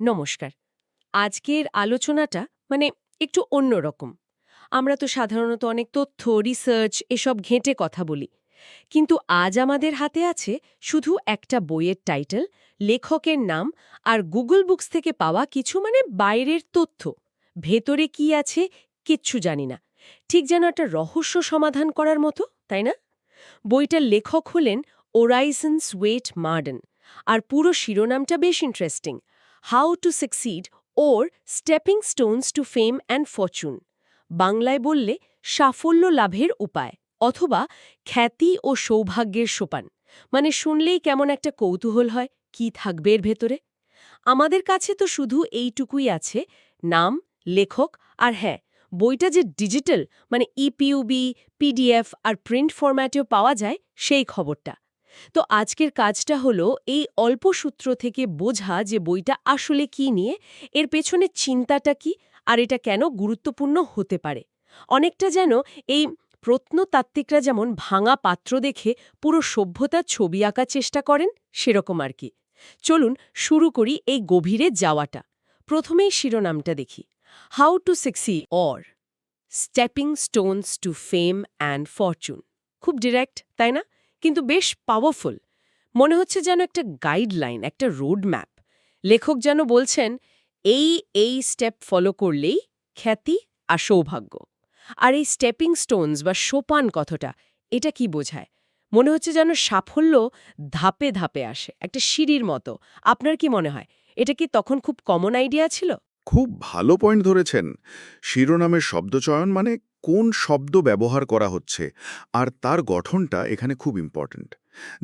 নমস্কার। আজকের আলোচনাটা মানে একটু অন্যরকম আমরা তো সাধারণত অনেক তথ্য রিসার্চ এসব ঘেঁটে কথা বলি। কিন্তু আজ আমাদের হাতে আছে শুধু একটা বইয়ের টাইটেল লেখকের নাম আর গুগল বুকস থেকে পাওয়া কিছু মানে বাইরের তথ্য। ভেতরে কি আছে কিচ্ছু জানি না। ঠিক যেন একটা রহস্য সমাধান করার মতো, তাই না? বইটার লেখক হলেন ওরাইসন্স ওয়েট মার্ডেন আর পুরো শিরোনামটা বেশ interesting how to succeed or stepping stones to fame and fortune. বাংলায় বললে সাফল্য লাভের উপায় অথবা খ্যাতি ও সৌভাগ্যের সোপান। মানে শুনলেই কেমন একটা কৌতূহল হয়, কি থাকবে এর ভেতরে? আমাদের কাছে তো শুধু এইটুকুই আছে, নাম, লেখক আর হ্যাঁ বইটা যে ডিজিটাল মানে ইপিউবি পিডিএফ আর প্রিন্ট ফরম্যাটেও পাওয়া যায় সেই খবরটা। তো আজকের কাজটা হলো এই অল্প সূত্র থেকে বোঝা যে বইটা আসলে কি নিয়ে, এর পেছনে চিন্তাটা কি, আর এটা কেন গুরুত্বপূর্ণ হতে পারে। অনেকটা যেন এই প্রত্নতাত্ত্বিকরা যেমন ভাঙা পাত্র দেখে পুরো সভ্যতার ছবি আঁকার চেষ্টা করেন, সেরকম আর কি। চলুন শুরু করি এই গভীরে যাওয়াটা। প্রথমেই শিরোনামটা দেখি। How to succeed or stepping stones to fame and fortune খুব ডিরেক্ট তাই না? কিন্তু বেশ পাওয়ারফুল মনে হচ্ছে যেন একটা গাইডলাইন একটা রোড ম্যাপ লেখক যেন বলছেন, এই এই স্টেপ ফলো করলেই খ্যাতি আর সৌভাগ্য। আর এই স্টেপিং স্টোনস বা সোপান কথাটা, এটা কি বোঝায়? মনে হচ্ছে যেন সাফল্য ধাপে ধাপে আসে, একটা সিঁড়ির মতো। আপনার কি মনে হয়, এটা কি তখন খুব কমন আইডিয়া ছিল? খুব ভালো পয়েন্ট ধরেছেন। শিরোনামের শব্দচয়ন মানে কোন শব্দ ব্যবহার করা হচ্ছে আর তার গঠনটা এখানে খুব ইম্পর্ট্যান্ট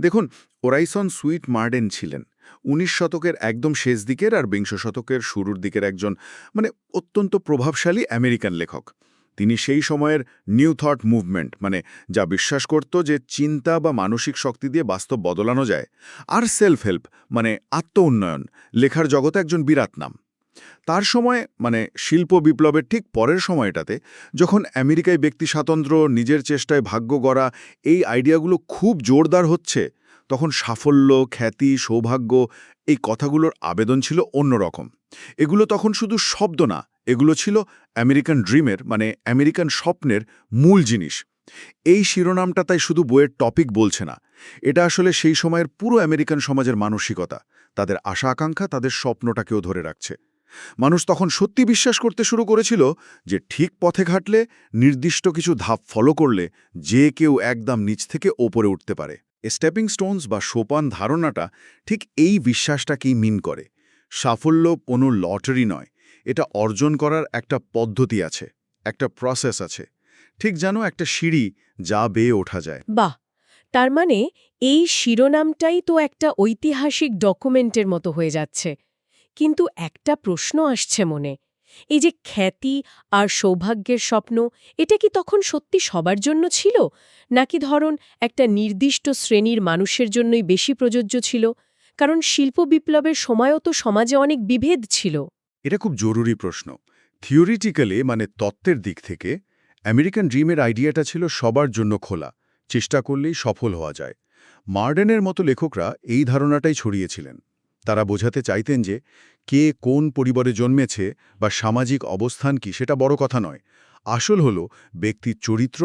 দেখুন, ওরাইসন সুইট মার্ডেন ছিলেন। উনিশ শতকের একদম শেষ দিকের আর বিংশ শতকের শুরুর দিকের একজন মানে অত্যন্ত প্রভাবশালী আমেরিকান লেখক। তিনি সেই সময়ের নিউ থট মুভমেন্ট মানে যা বিশ্বাস করত যে চিন্তা বা মানসিক শক্তি দিয়ে বাস্তব বদলানো যায়, আর সেলফ হেল্প মানে আত্ম উন্নয়ন লেখার জগতে একজন বিরাট নাম। তার সময় মানে শিল্প বিপ্লবের ঠিক পরের সময়টাতে, যখন আমেরিকায় ব্যক্তি স্বাতন্ত্র্য, নিজের চেষ্টায় ভাগ্য গড়া, এই আইডিয়াগুলো খুব জোরদার হচ্ছে, তখন সাফল্য, খ্যাতি, সৌভাগ্য, এই কথাগুলোর আবেদন ছিল অন্যরকম। এগুলো তখন শুধু শব্দ না, এগুলো ছিল আমেরিকান ড্রিমের মানে আমেরিকান স্বপ্নের মূল জিনিস। এই শিরোনামটা তাই শুধু বইয়ের টপিক বলছে না, এটা আসলে সেই সময়ের পুরো আমেরিকান সমাজের মানসিকতা, তাদের আশা আকাঙ্ক্ষা তাদের স্বপ্নটাকেও ধরে রাখছে। মানুষ তখন সত্যি বিশ্বাস করতে শুরু করেছিল যে ঠিক পথে ঘাটলে নির্দিষ্ট কিছু ধাপ ফলো করলে যে কেউ একদম নিচ থেকে ওপরে উঠতে পারে। স্টেপিং স্টোনস বা সোপান ধারণাটা ঠিক এই বিশ্বাসটাকেই মিন করে। সাফল্য কোনো লটারি নয়, এটা অর্জন করার একটা পদ্ধতি আছে, একটা প্রসেস আছে। ঠিক যেন একটা সিঁড়ি যা বেয়ে ওঠা যায়। বাহ! তার মানে এই শিরোনামটাই তো একটা ঐতিহাসিক ডকুমেন্টের মতো হয়ে যাচ্ছে। কিন্তু একটা প্রশ্ন আসছে মনে। এই যে খ্যাতি আর সৌভাগ্যের স্বপ্ন, এটা কি তখন সত্যি সবার জন্য ছিল? নাকি ধরুন একটা নির্দিষ্ট শ্রেণির মানুষের জন্যই বেশি প্রযোজ্য ছিল? কারণ শিল্প বিপ্লবের সময়ও তো সমাজে অনেক বিভেদ ছিল। এটা খুব জরুরি প্রশ্ন। থিওরিটিক্যালি মানে তত্ত্বের দিক থেকে, আমেরিকান ড্রিমের আইডিয়াটা ছিল সবার জন্য খোলা, চেষ্টা করলেই সফল হওয়া যায়। মার্ডেনের মতো লেখকরা এই ধারণাটাই ছড়িয়েছিলেন। তারা বোঝাতে চাইতেন যে কে কোন পরিবারে জন্মেছে বা সামাজিক অবস্থান কি সেটা বড় কথা নয়। আসল হল ব্যক্তির চরিত্র,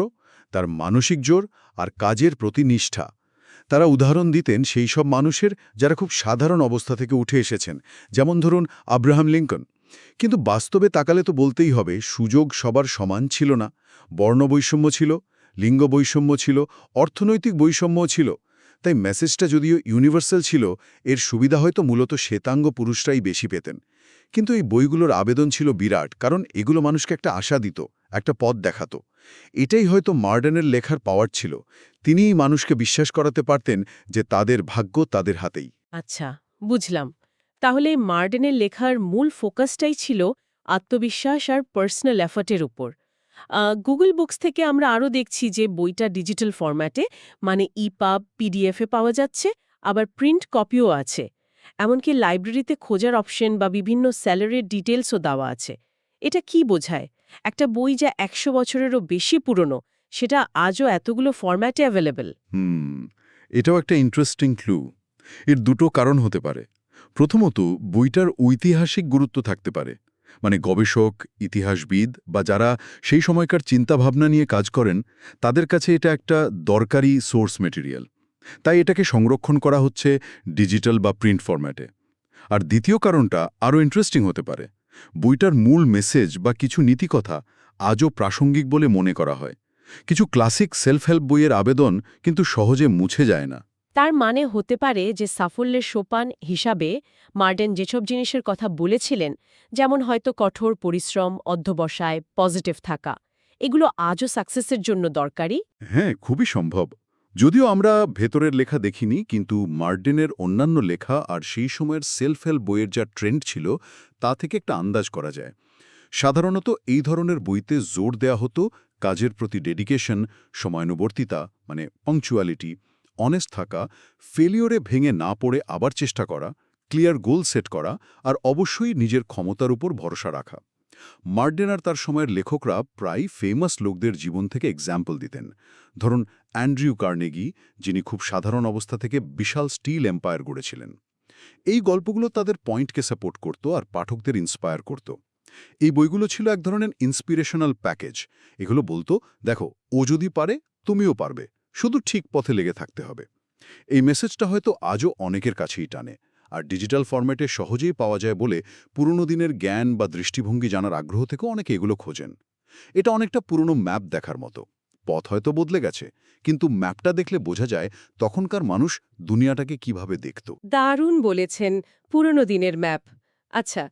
তার মানসিক জোর আর কাজের প্রতি নিষ্ঠা। তারা উদাহরণ দিতেন সেই সব মানুষের যারা খুব সাধারণ অবস্থা থেকে উঠে এসেছেন, যেমন ধরুন আব্রাহাম লিঙ্কন। কিন্তু বাস্তবে তাকালে তো বলতেই হবে, সুযোগ সবার সমান ছিল না। বর্ণবৈষম্য ছিল লিঙ্গ বৈষম্য ছিল, অর্থনৈতিক বৈষম্যও ছিল। তাই মেসেজটা যদিও ইউনিভার্সাল ছিল, এর সুবিধা হয়তো মূলত শ্বেতাঙ্গ পুরুষরাই বেশি পেতেন। কিন্তু এই বইগুলোর আবেদন ছিল বিরাট, কারণ এগুলো মানুষকে একটা আশা দিত, একটা পথ দেখাত। এটাই হয়তো মার্ডেনের লেখার পাওয়ার ছিল। তিনিই মানুষকে বিশ্বাস করাতে পারতেন যে তাদের ভাগ্য তাদের হাতেই। আচ্ছা বুঝলাম। তাহলে মার্ডেনের লেখার মূল ফোকাসটাই ছিল আত্মবিশ্বাস আর পার্সোনাল এফর্টের উপর। গুগল বুকস থেকে আমরা আরও দেখছি যে বইটা ডিজিটাল ফরম্যাটে মানে ইপাব পিডিএফে পাওয়া যাচ্ছে, আবার প্রিন্ট কপিও আছে। এমনকি লাইব্রেরিতে খোঁজার অপশন বা বিভিন্ন স্যালারির ডিটেলসও দেওয়া আছে। এটা কি বোঝায়? একটা বই যা একশো বছরেরও বেশি পুরনো, সেটা আজও এতগুলো ফরম্যাটে অ্যাভেলেবেল এটাও একটা ইন্টারেস্টিং ক্লু এর দুটো কারণ হতে পারে। প্রথমত, বইটার ঐতিহাসিক গুরুত্ব থাকতে পারে। মানে গবেষক, ইতিহাসবিদ বা যারা সেই সময়কার চিন্তাভাবনা নিয়ে কাজ করেন, তাদের কাছে এটা একটা দরকারি সোর্স মেটেরিয়াল। তাই এটাকে সংরক্ষণ করা হচ্ছে ডিজিটাল বা প্রিন্ট ফরম্যাটে। আর দ্বিতীয় কারণটা আরও ইন্টারেস্টিং হতে পারে। বইটার মূল মেসেজ বা কিছু নীতিকথা আজও প্রাসঙ্গিক বলে মনে করা হয়। কিছু ক্লাসিক সেলফ হেল্প বইয়ের আবেদন কিন্তু সহজে মুছে যায় না। তার মানে হতে পারে যে সাফল্যের সোপান হিসাবে মার্ডেন যেসব জিনিসের কথা বলেছিলেন, যেমন হয়তো কঠোর পরিশ্রম, অধ্যবসায় পজিটিভ থাকা, এগুলো আজও সাকসেসের জন্য দরকারি? হ্যাঁ খুবই সম্ভব। যদিও আমরা ভেতরের লেখা দেখিনি, কিন্তু মার্ডেনের অন্যান্য লেখা আর সেই সময়ের সেলফ হেল্প বইয়ের যা ট্রেন্ড ছিল, তা থেকে একটা আন্দাজ করা যায়। সাধারণত এই ধরনের বইতে জোর দেয়া হতো কাজের প্রতি ডেডিকেশন সময়ানুবর্তিতা মানে পংচুয়ালিটি অনেস্ট থাকা ফেলিওরে ভেঙে না পড়ে আবার চেষ্টা করা ক্লিয়ার গোল সেট করা আর অবশ্যই নিজের ক্ষমতার উপর ভরসা রাখা। মার্ডেন আর তার সময়ের লেখকরা প্রায় ফেমাস লোকদের জীবন থেকে এক্সাম্পল দিতেন। ধরুন অ্যান্ড্রিউ কার্নেগি, যিনি খুব সাধারণ অবস্থা থেকে বিশাল স্টিল এম্পায়ার গড়েছিলেন। এই গল্পগুলো তাদের পয়েন্টকে সাপোর্ট করত আর পাঠকদের ইন্সপায়ার করত। এই বইগুলো ছিল এক ধরনের ইন্সপিরেশনাল প্যাকেজ এগুলো বলতো, দেখো, ও যদি পারে, তুমিও পারবে। শুধু ঠিক পথে লেগে থাকতে হবে। এই মেসেজটা হয়তো আজও অনেকের কাছেই টানে, আর ডিজিটাল ফরম্যাটে সহজেই পাওয়া যায় বলে পুরনো দিনের জ্ঞান বা দৃষ্টিভঙ্গি জানার আগ্রহ থেকেও অনেকে এগুলো খোঁজেন। এটা অনেকটা পুরনো ম্যাপ দেখার মতো। পথ হয়তো বদলে গেছে, কিন্তু ম্যাপটা দেখলে বোঝা যায় তখনকার মানুষ দুনিয়াটাকে কীভাবে দেখত। দারুণ বলেছেন পুরনো দিনের ম্যাপ। আচ্ছা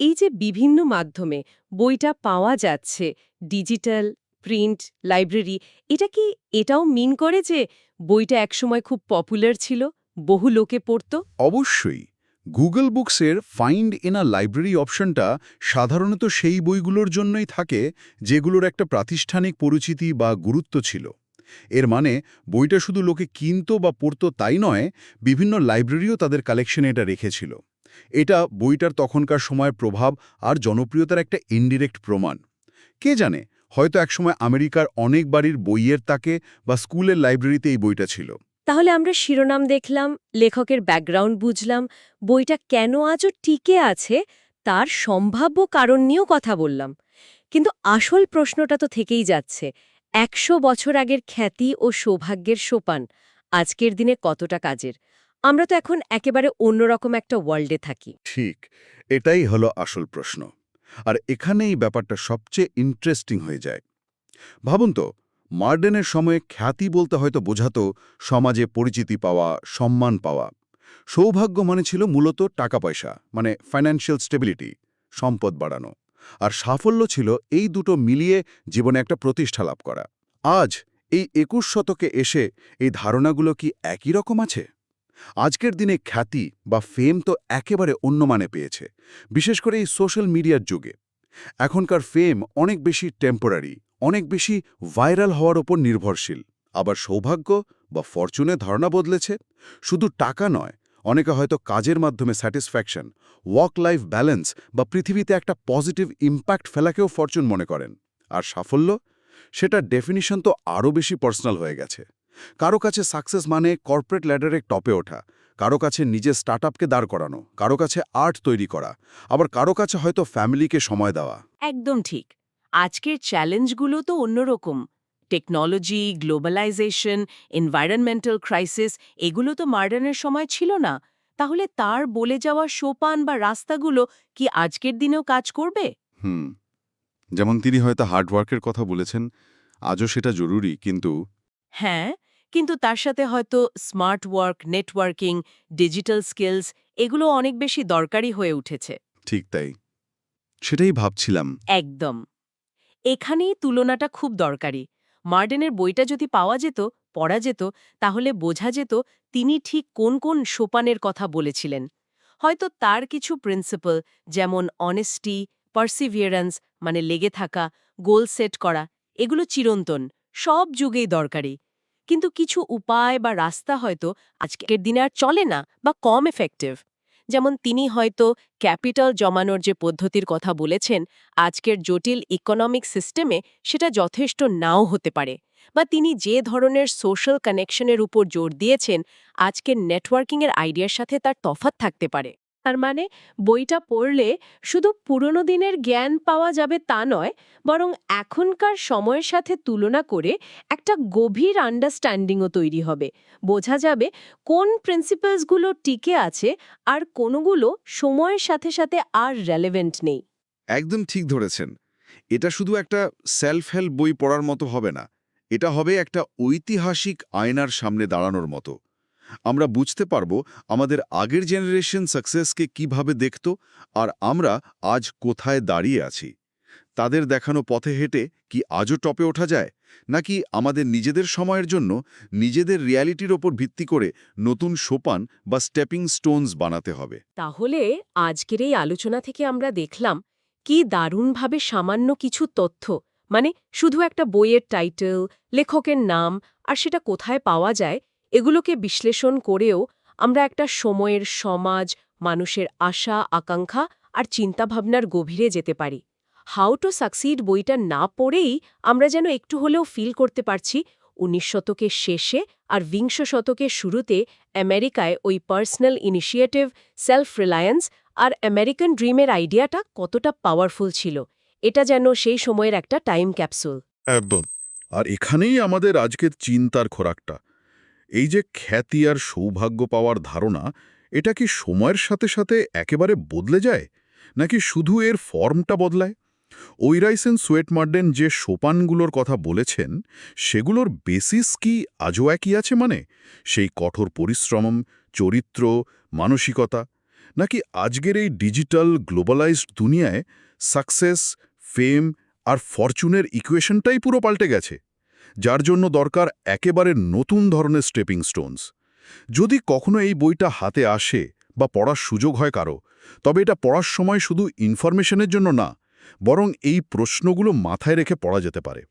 এই যে বিভিন্ন মাধ্যমে বইটা পাওয়া যাচ্ছে ডিজিটাল প্রিন্ট লাইব্রেরি এটা কি এটাও মিন করে যে বইটা একসময় খুব পপুলার ছিল, বহু লোকে পড়ত? অবশ্যই। গুগল বুকসের ফাইন্ড ইন আ লাইব্রেরি অপশনটা সাধারণত সেই বইগুলোর জন্যই থাকে, যেগুলোর একটা প্রাতিষ্ঠানিক পরিচিতি বা গুরুত্ব ছিল। এর মানে বইটা শুধু লোকে কিনত বা পড়ত তাই নয়, বিভিন্ন লাইব্রেরিও তাদের কালেকশনে এটা রেখেছিল। এটা বইটার তখনকার সময়ের প্রভাব আর জনপ্রিয়তার একটা ইনডিরেক্ট প্রমাণ। কে জানে হয়তো একসময় আমেরিকার অনেক বাড়ির বইয়ের তাকে বা স্কুলের লাইব্রেরিতে এই বইটা ছিল। তাহলে আমরা শিরোনাম দেখলাম লেখকের ব্যাকগ্রাউন্ড বুঝলাম বইটা কেন আজও টিকে আছে তার সম্ভাব্য কারণ নিয়েও কথা বললাম। কিন্তু আসল প্রশ্নটা তো থেকেই যাচ্ছে একশো বছর আগের খ্যাতি ও সৌভাগ্যের সোপান আজকের দিনে কতটা কাজের? আমরা তো এখন একেবারে অন্যরকম একটা ওয়ার্ল্ডে থাকি। ঠিক এটাই হলো আসল প্রশ্ন। আর এখানেই ব্যাপারটা সবচেয়ে ইন্টারেস্টিং হয়ে যায়। ভাবুন তো, মার্ডেনের সময়ে খ্যাতি বলতে হয়তো বোঝাতো সমাজে পরিচিতি পাওয়া, সম্মান পাওয়া। সৌভাগ্য মানে ছিল মূলত টাকা পয়সা মানে ফাইন্যান্সিয়াল স্টেবিলিটি সম্পদ বাড়ানো। আর সাফল্য ছিল এই দুটো মিলিয়ে জীবনে একটা প্রতিষ্ঠা লাভ করা। আজ এই একুশ শতকে এসে এই ধারণাগুলো কি একই রকম আছে? আজকের দিনে খ্যাতি বা ফেম তো একেবারে অন্য মানে পেয়েছে, বিশেষ করে এই সোশ্যাল মিডিয়ার যুগে। এখনকার ফেম অনেক বেশি টেম্পোরারি অনেক বেশি ভাইরাল হওয়ার ওপর নির্ভরশীল। আবার সৌভাগ্য বা ফরচুনে ধারণা বদলেছে। শুধু টাকা নয়, অনেকে হয়তো কাজের মাধ্যমে স্যাটিসফ্যাকশন ওয়ার্ক লাইফ ব্যালেন্স বা পৃথিবীতে একটা পজিটিভ ইম্প্যাক্ট ফেলাকেও ফরচুন মনে করেন। আর সাফল্য? সেটা ডেফিনিশন তো আরও বেশি পার্সোনাল হয়ে গেছে। কারও কাছে সাকসেস মানে কর্পোরেট ল্যাডারে টপে ওঠা কারও কাছে নিজের স্টার্টআপকে দাঁড় করানো কারও কাছে আর্ট তৈরি করা আবার কারও কাছে হয়তো ফ্যামিলিকে সময় দেওয়া। একদম ঠিক। আজকের চ্যালেঞ্জগুলো তো অন্যরকম। টেকনোলজি গ্লোবালাইজেশন এনভায়রনমেন্টাল ক্রাইসিস এগুলো তো মার্ডানের সময় ছিল না। তাহলে তার বলে যাওয়া সোপান বা রাস্তাগুলো কি আজকের দিনেও কাজ করবে? হুম। যেমন তিনি হয়তো হার্ডওয়ার্কের কথা বলেছেন আজও সেটা জরুরি কিন্তু হ্যাঁ কিন্তু তার সাথে হয়তো smart work networking digital skills এগুলো অনেক বেশি দরকারি হয়ে উঠেছে। ঠিক তাই। সেটাই ভাবছিলাম। একদম। এখানেই তুলনাটা খুব দরকারি। মার্ডেনের বইটা যদি পাওয়া যেত পড়া যেত তাহলে বোঝা যেত তিনি ঠিক কোন কোন সোপানের কথা বলেছিলেন। হয়তো তার কিছু প্রিন্সিপাল যেমন অনেস্টি পার্সিভিয়ারেন্স মানে লেগে থাকা গোল সেট করা এগুলো চিরন্তন সব যুগেই দরকারি। কিন্তু কিছু উপায় বা রাস্তা হয়তো আজকের দিনে আর চলে না বা কম এফেক্টিভ যেমন তিনি হয়তো ক্যাপিটাল জমানোর যে পদ্ধতির কথা বলেছেন, আজকের জটিল ইকোনমিক সিস্টেমে সেটা যথেষ্ট নাও হতে পারে। বা তিনি যে ধরনের সোশ্যাল কানেকশনের উপর জোর দিয়েছেন, আজকের নেটওয়ার্কিংয়ের আইডিয়ার সাথে তার তফাৎ থাকতে পারে। তার মানে বইটা পড়লে শুধু পুরনো দিনের জ্ঞান পাওয়া যাবে তা নয়, বরং এখনকার সময়ের সাথে তুলনা করে একটা গভীর আন্ডারস্ট্যান্ডিংও তৈরি হবে। বোঝা যাবে কোন প্রিন্সিপালসগুলো টিকে আছে আর কোনগুলো সময়ের সাথে সাথে আর রেলেভেন্ট নেই। একদম ঠিক ধরেছেন। এটা শুধু একটা সেলফ হেল্প বই পড়ার মতো হবে না, এটা হবে একটা ঐতিহাসিক আয়নার সামনে দাঁড়ানোর মতো। আমরা বুঝতে পারব আমাদের আগের জেনারেশন সাকসেসকে কীভাবে দেখত আর আমরা আজ কোথায় দাঁড়িয়ে আছি। তাদের দেখানো পথে হেঁটে কি আজও টপে ওঠা যায়, নাকি আমাদের নিজেদের সময়ের জন্য নিজেদের রিয়ালিটির ওপর ভিত্তি করে নতুন সোপান বা স্টেপিং স্টোনস বানাতে হবে? তাহলে আজকের এই আলোচনা থেকে আমরা দেখলাম কি দারুণভাবে সামান্য কিছু তথ্য মানে শুধু একটা বইয়ের টাইটেল, লেখকের নাম, আর সেটা কোথায় পাওয়া যায় এগুলোকে বিশ্লেষণ করেও আমরা একটা সময়ের সমাজ, মানুষের আশা, আকাঙ্ক্ষা আর চিন্তাভাবনার গভীরে যেতে পারি। হাউ টু সাকসিড বইটা না পড়েই আমরা যেন একটু হলেও ফিল করতে পারছি উনিশ শতকের শেষে আর বিংশ শতকের শুরুতে আমেরিকায় ওই পার্সোনাল ইনিশিয়েটিভ সেলফ রিলায়েন্স আর আমেরিকান ড্রিমের আইডিয়াটা কতটা পাওয়ারফুল ছিল। এটা যেন সেই সময়ের একটা টাইম ক্যাপসুল একদম। আর এখানেই আমাদের আজকের চিন্তার খোরাকটা। এই যে খ্যাতি আর সৌভাগ্য পাওয়ার ধারণা, এটা কি সময়ের সাথে সাথে একেবারে বদলে যায়? নাকি শুধু এর ফর্মটা বদলায়? ওইরাইসেন সোয়েট মার্ডেন যে সোপানগুলোর কথা বলেছেন, সেগুলোর বেসিস কি আজও একই আছে মানে? সেই কঠোর পরিশ্রম, চরিত্র, মানসিকতা? নাকি আজকের এই ডিজিটাল গ্লোবালাইজড দুনিয়ায় সাকসেস, ফেম আর ফরচুনের ইকুয়েশনটাই পুরো পাল্টে গেছে? যার জন্য দরকার একেবারে নতুন ধরনের স্টেপিং স্টোনস যদি কখনো এই বইটা হাতে আসে বা পড়ার সুযোগ হয় কারও, তবে এটা পড়ার সময় শুধু ইনফরমেশনের জন্য না, বরং এই প্রশ্নগুলো মাথায় রেখে পড়া যেতে পারে।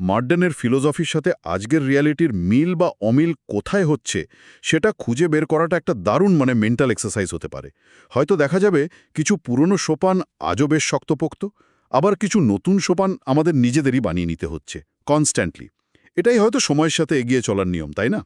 মার্ডেনের ফিলোসফির সাথে আজকের রিয়ালিটির মিল বা অমিল কোথায় হচ্ছে, সেটা খুঁজে বের করাটা একটা দারুণ মানে মেন্টাল এক্সারসাইজ হতে পারে। হয়তো দেখা যাবে কিছু পুরনো সোপান আজও বেশ শক্তপোক্ত, আবার কিছু নতুন সোপান আমাদের নিজেদেরই বানিয়ে নিতে হচ্ছে। কনস্ট্যান্টলি এটাই হয়তো সময়ের সাথে এগিয়ে চলার নিয়ম তাই না?